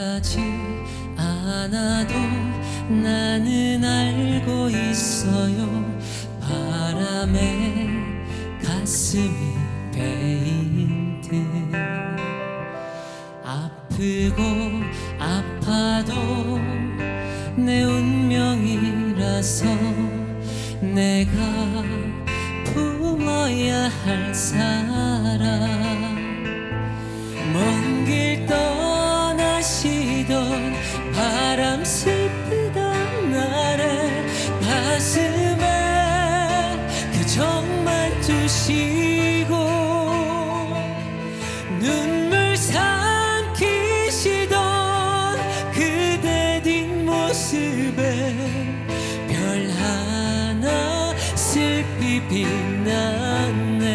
말하지 않아도 나는 알고 있어요. 바람에 가슴이 베인 듯. 아프고 아파도 내 운명이라서 내가 품어야 할 사랑 슬프던 날에 가슴에 그 정만 두시고 눈물 삼키시던 그대 뒷모습에 별 하나 슬피 빛났네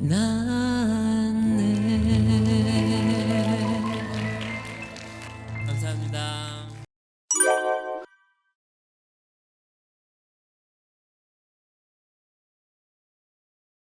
빛